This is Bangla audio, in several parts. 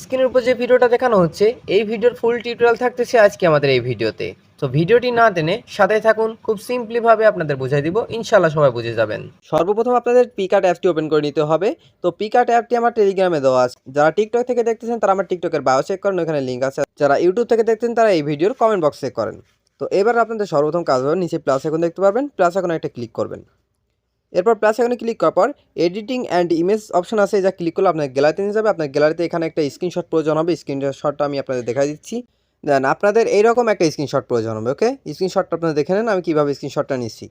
স্ক্রিনের উপর যে ভিডিওটা দেখানো হচ্ছে, এই ভিডিওর ফুল টিউটোরিয়াল থাকতেছে আজকে আমাদের এই ভিডিওতে। তো ভিডিওটি না টেনে সাথে থাকুন, খুব সিম্পলি ভাবে আপনাদের বুঝাই দিব ইনশাল্লাহ সবাই বুঝে যাবেন। সর্বপ্রথম আপনাদের পিকার্ট অ্যাপটি ওপেন করে নিতে হবে। তো পিকার্ট অ্যাপটি আমার টেলিগ্রামে দেওয়া আছে। যারা টিকটক থেকে দেখতেছেন, তারা আমার টিকটকের বায়ো চেক করেন, ওখানে লিঙ্ক আছে। যারা ইউটিউব থেকে দেখতেন তারা এই ভিডিওর কমেন্ট বক্স চেক করেন। তো এবার আপনাদের সর্বপ্রথম কাজ হবে নিচে প্লাস এখন দেখতে পারবেন। প্লাস এখন একটা ক্লিক করবেন। এরপর প্লাস এখানে ক্লিক করার পর এডিটিং অ্যান্ড ইমেজ অপশন আছে যা ক্লিক করলে আপনার গ্যালারিতে নিয়ে যাবে। আপনার গ্যালারিতে এখানে একটা স্ক্রিনশট প্রয়োজন হবে। স্ক্রিনশটটা আমি আপনাদের দেখা দিচ্ছি। দেন আপনাদের এইরকম একটা স্ক্রিনশট প্রয়োজন হবে ওকে স্ক্রিনশটটা আপনারা দেখে নেন, আমি কীভাবে স্ক্রিনশটটা নিচ্ছি।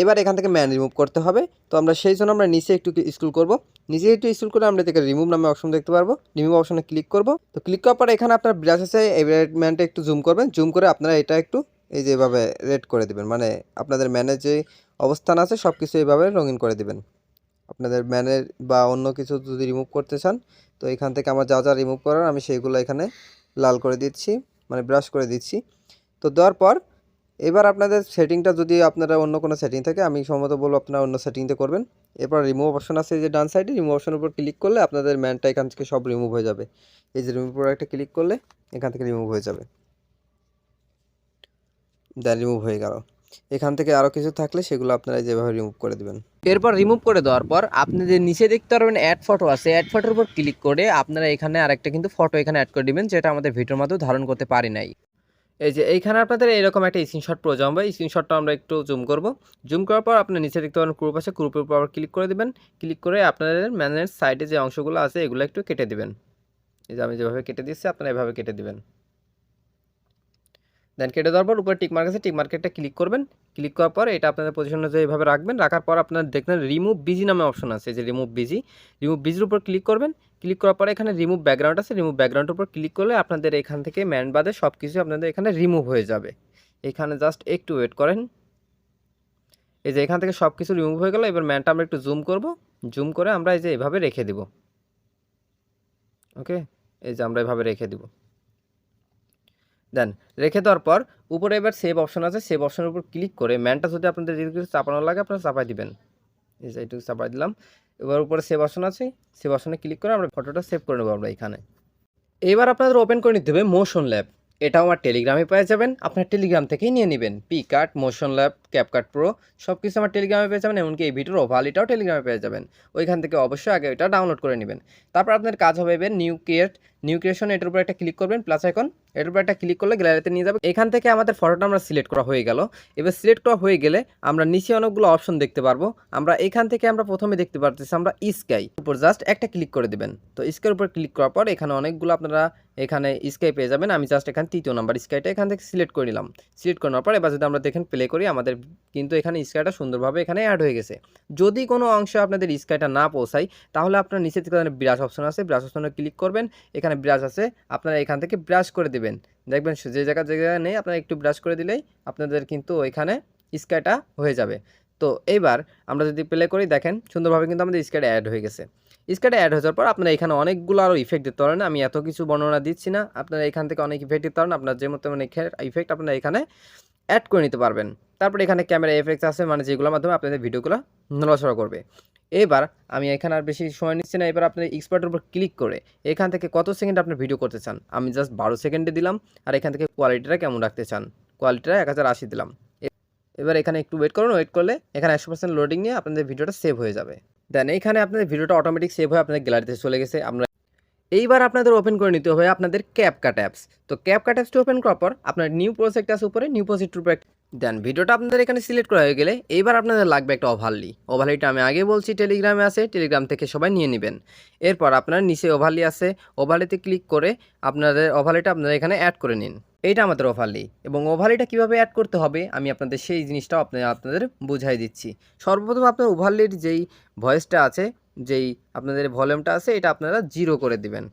এবার এখান থেকে ম্যান রিমুভ করতে হবে। তো আমরা সেই জন্য আমরা নিচে একটু স্ক্রল করব। নিচে একটু স্ক্রল করে আমরা থেকে রিমুভ নামে অপশন দেখতে পারব। রিমুভ অপশনে ক্লিক করব। তো ক্লিক করার পর এখানে আপনার ব্রাশ আছে, এই ম্যানটা একটু জুম করবেন। জুম করে আপনারা এটা একটু এই যেভাবে রেড করে দেবেন। মানে আপনাদের ম্যানের যে অবস্থান আছে সব কিছু এইভাবে রঙিন করে দিবেন। আপনাদের ম্যানের বা অন্য কিছু যদি রিমুভ করতে চান, তো এখান থেকে আমার যা যা রিমুভ করার আমি সেইগুলো এখানে লাল করে দিচ্ছি মানে ব্রাশ করে দিচ্ছি। তো দেওয়ার পর, এবার আপনাদের সেটিংটা যদি আপনারা অন্য কোনো সেটিং থাকে, আমি সম্ভবত বলব আপনারা অন্য সেটিংতে করবেন। এরপর রিমুভ অপশন আছে যে ডান সাইডে রিমুভ অপশনের উপর ক্লিক করলে আপনাদের ম্যানটা এখান থেকে সব রিমুভ হয়ে যাবে। এই যে রিমুভ উপর একটা ক্লিক করলে, এখান থেকে রিমুভ হয়ে যাবে। দেন রিমুভ হয়ে গেল। এখান থেকে আরও কিছু থাকলে সেগুলো আপনারা যেভাবে রিমুভ করে দেবেন। এরপর রিমুভ করে দেওয়ার পর আপনি যে নিচে দেখতে পারবেন অ্যাড ফটো আছে অ্যাড ফটোর উপর ক্লিক করে আপনারা এখানে আরেকটা কিন্তু ফটো এখানে অ্যাড করে দিবেন যেটা আমাদের ভিডিওর মাধ্যমে ধারণ করতে পারি নাই। এই যে এইখানে আপনাদের এরকম একটা স্ক্রিনশট প্রয়োজন হবে স্ক্রিনশটটা আমরা একটু জুম করব। জুম করার পর আপনার নিচে দেখতে পারেন গ্রুপ আছে গ্রুপের উপর আবার ক্লিক করে দেবেন। ক্লিক করে আপনাদের ম্যানেজ সাইডে যে অংশগুলো আছে এগুলো একটু কেটে দেবেন। এই যে আমি যেভাবে কেটে দিচ্ছি আপনারা এভাবে কেটে দিবেন। দেন কেটে দেওয়ার পর উপরে টিক মার্ক আছে টিক মার্কেটটা ক্লিক করবেন। ক্লিক করার পর এটা আপনাদের পজিশন যে এইভাবে রাখবেন। রাখার পর আপনার দেখবেন রিমুভ বিজি নামে অপশন আছে যে রিমুভ বিজি রিমুভ বিজির উপর ক্লিক করবেন। ক্লিক করার পরে এখানে রিমুভ ব্যাকগ্রাউন্ড আছে রিমুভ ব্যাকগ্রাউন্ডের উপর ক্লিক করলে আপনাদের এখান থেকে ম্যান বাদে সব কিছু আপনাদের এখানে রিমুভ হয়ে যাবে। এখানে জাস্ট একটু ওয়েট করেন। এই যে এখান থেকে সব কিছু রিমুভ হয়ে গেল, এবার ম্যানটা আমরা একটু জুম করব। জুম করে আমরা এই যে এভাবে রেখে দিব। ওকে এই যে আমরা এভাবে রেখে দিব। দেন, রেখে দেওয়ার পর উপরে এবার সেভ অপশন আছে সেভ অপশনের উপর ক্লিক করে ম্যানটা যদি আপনাদের যদি কিছু চাপানো লাগে, আপনারা চাপাই দিবেন। এইটুকু চাপাই দিলাম। এবার উপরে সেভ অপশন আছে সেভ অপশনে ক্লিক করে আমরা ফটোটা সেভ করে নেব আমরা এখানে। এবার আপনাদের ওপেন করে নিতে হবে মোশন ল্যাব এটাও আমার টেলিগ্রামে পেয়ে যাবেন, আপনার টেলিগ্রাম থেকেই নিয়ে নেবেন। P motion lab CapCut pro সব কিছু আমার টেলিগ্রামে পেয়ে যাবেন, এমনকি এই ভিডিওর ওভালিটাও টেলিগ্রামে পেয়ে যাবেন। ওইখান থেকে অবশ্যই আগে এটা ডাউনলোড করে নেবেন। তারপর আপনার কাজ হবে এবার নিউ ক্রিয়েট নিউ ক্রিয়েশন এটার উপর একটা ক্লিক করবেন প্লাস এখন এটার উপর একটা ক্লিক করলে গ্যালারিতে নিয়ে যাবে। এখান থেকে আমাদের ফটোটা আমরা সিলেক্ট করা হয়ে গেল। এবার সিলেক্ট করা হয়ে গেলে আমরা নিচে অনেকগুলো অপশন দেখতে পারব। আমরা এখান থেকে আমরা প্রথমে দেখতে পারতেছি আমরা স্কাই উপর জাস্ট একটা ক্লিক করে দেবেন। তো স্কাইয়ের উপর ক্লিক করার পর এখানে অনেকগুলো আপনারা এখানে স্কাই পেয়ে যাবেন। আমি জাস্ট এখানে তৃতীয় নাম্বার স্কাইটা এখান থেকে সিলেক্ট করে নিলাম। সিলেক্ট করার পর এবার যদি আমরা দেখেন প্লে করি, আমাদের কিন্তু এখানে স্কাইটা সুন্দরভাবে এখানে অ্যাড হয়ে গেছে। যদি কোনো অংশে আপনাদের স্কাইটা না পৌঁছায়, তাহলে আপনার নিচে থেকে ব্রাশ অপশন আছে ব্রাশ অপশনে ক্লিক করবেন। এখানে ব্রাশ আছে, আপনারা এখান থেকে ব্রাশ করে দেবেন। দেখবেন যে জায়গা যে জায়গায় নেই, আপনারা একটু ব্রাশ করে দিলেই আপনাদের কিন্তু ওইখানে স্কাইটা হয়ে যাবে। তো এইবার আমরা যদি প্লে করি, দেখেন সুন্দরভাবে কিন্তু আমাদের স্কাইটা অ্যাড হয়ে গেছে। স্কাইটা অ্যাড হয়ে যাওয়ার পর আপনারা এখানে অনেকগুলো আরও ইফেক্ট দিতে পারেন। আমি এত কিছু বর্ণনা দিচ্ছি না। আপনারা এখান থেকে অনেক ইফেক্ট দিতে পারেন। আপনার যে মতো মানে ইফেক্ট আপনারা এখানে অ্যাড করে নিতে পারবেন। তারপরে এখানে ক্যামেরা এফেক্টস আছে মানে যেগুলোর মাধ্যমে আপনাদের ভিডিওগুলো নড়াচড়া করবে। এবার আমি এখানে আর বেশি সময় নিচ্ছি না, এবার আপনার এক্সপার্টের উপর ক্লিক করে এখান থেকে কত সেকেন্ড আপনি ভিডিও করতে চান? আমি জাস্ট বারো সেকেন্ডে দিলাম, আর এখান থেকে কোয়ালিটিটা কেমন রাখতে চান? কোয়ালিটিটা এক হাজার আশি দিলাম। এবার এখানে একটু ওয়েট করুন ওয়েট করলে এখানে একশো পার্সেন্ট লোডিং নিয়ে আপনাদের ভিডিওটা সেভ হয়ে যাবে। দেন এখানে আপনাদের ভিডিওটা অটোমেটিক সেভ হয়ে আপনাদের গ্যালারিতে চলে গেছে। আমরা এইবার আপনাদের ওপেন করে নিতে হবে আপনাদের ক্যাপকাট অ্যাপস তো ক্যাপকাট অ্যাপসটি ওপেন করার পর আপনার নিউ প্রজেক্ট আছে উপরে নিউ প্রজেক্ট উপরে দেন ভিডিওটা আপনাদের এখানে সিলেক্ট করা হয়ে গেলে এইবার আপনাদের লাগবে একটা ওভারলি ওভারলিটা আমি আগে বলছি টেলিগ্রামে আছে টেলিগ্রাম থেকে সবাই নিয়ে নেবেন। এরপর আপনার নিচে ওভারলি আছে ওভারলিতে ক্লিক করে আপনাদের ওভারলিটা আপনারা এখানে অ্যাড করে নিন। এইটা আমাদের ওভারলি এবং ওভারলিটা কীভাবে অ্যাড করতে হবে আমি আপনাদের সেই জিনিসটাও আপনার আপনাদের বুঝাই দিচ্ছি। সর্বপ্রথম আপনার ওভারলির যেই ভয়েসটা আছে যেই আপনাদের ভলিউমটা আছে, এটা আপনারা জিরো করে দিবেন।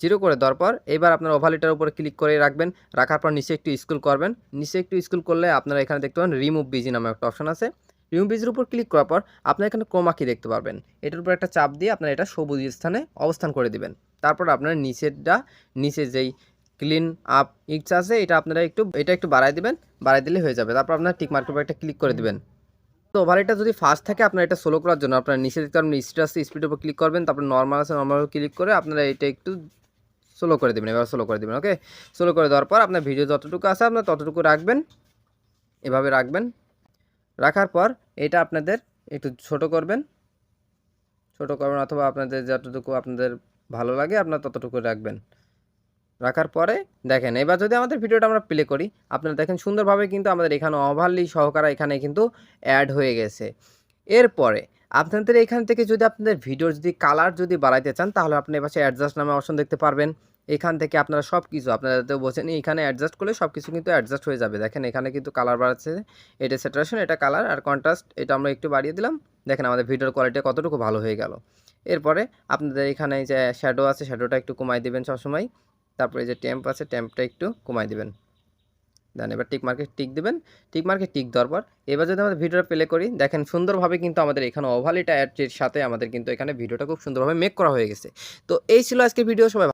জিরো করে দেওয়ার পর এবার আপনার ওভারলিটার উপর ক্লিক করে রাখবেন। রাখার পর নিচে একটু স্কুল করবেন। নিচে একটু স্কুল করলে আপনারা এখানে দেখতে পাবেন রিমুভ বিজি নামে একটা অপশন আছে। রিমুভ বিজির উপর ক্লিক করার পর আপনার এখানে ক্রোমাকি দেখতে পারবেন। এটার উপর একটা চাপ দিয়ে আপনারা এটা সবুজ স্থানে অবস্থান করে দিবেন। তারপর আপনার নিচেরটা, নিচে যেই ক্লিন আপ ইচ্ছা আছে, এটা আপনারা একটু, এটা একটু বাড়াই দিবেন। বাড়াই দিলে হয়ে যাবে। তারপর আপনার টিক মার্কের উপর একটা ক্লিক করে দিবেন। তো ওভারলিটা যদি ফাস্ট থাকে, আপনার এটা স্লো করার জন্য। আপনার নিচে দেখতে পারবেন স্পিড আছে স্পিডের উপর ক্লিক করবেন, তারপর নর্মাল আছে নর্মাল ক্লিক করে আপনারা এটা একটু স্লো করে দেবেন, এবার স্লো করে দেবেন ওকে স্লো করে দেওয়ার পর আপনার ভিডিও যতটুকু আছে, আপনার ততটুকু রাখবেন, এভাবে রাখবেন। রাখার পর এটা আপনাদের একটু ছোট করবেন। ছোট করবেন অথবা আপনাদের যতটুকু আপনাদের ভালো লাগে, আপনার ততটুকু রাখবেন। রাখার পরে দেখেন, এবার যদি আমাদের ভিডিওটা আমরা প্লে করি, আপনারা দেখেন সুন্দরভাবে কিন্তু আমাদের এখানে ওভারলি সহকারে এখানে কিন্তু অ্যাড হয়ে গেছে। এরপরে আপনাদের এখান থেকে যদি আপনাদের ভিডিওর যদি কালার যদি বাড়াইতে চান, তাহলে আপনি এবার অ্যাডজাস্ট নামে অপশন দেখতে পারবেন। এখান থেকে আপনারা সব কিছু আপনারা তো বোঝেন এখানে অ্যাডজাস্ট করলে সব কিছু কিন্তু অ্যাডজাস্ট হয়ে যাবে। দেখেন, এখানে কিন্তু কালার বাড়াচ্ছে। এটা স্যাটারেশন এটা কালার আর কন্ট্রাস্ট এটা আমরা একটু বাড়িয়ে দিলাম। দেখেন, আমাদের ভিডিওর কোয়ালিটি কতটুকু ভালো হয়ে গেল। এরপরে আপনাদের এখানে যে শ্যাডো আছে শ্যাডোটা একটু কমাই দেবেন সবসময়। তারপরে যে ট্যাম্প আছে ট্যাম্পটা একটু কমাই দেবেন। দেন এবার টিক মার্কে টিক দেবেন। টিক মার্কে টিক দেওয়ার পর এবার যদি আমাদের ভিডিওটা প্লে করি, দেখেন সুন্দরভাবে কিন্তু আমাদের এখানে ওভালিটা অ্যাডের সাথে আমাদের কিন্তু এখানে ভিডিওটা খুব সুন্দরভাবে মেক করা হয়ে গেছে। তো এই ছিল আজকে ভিডিও সবাই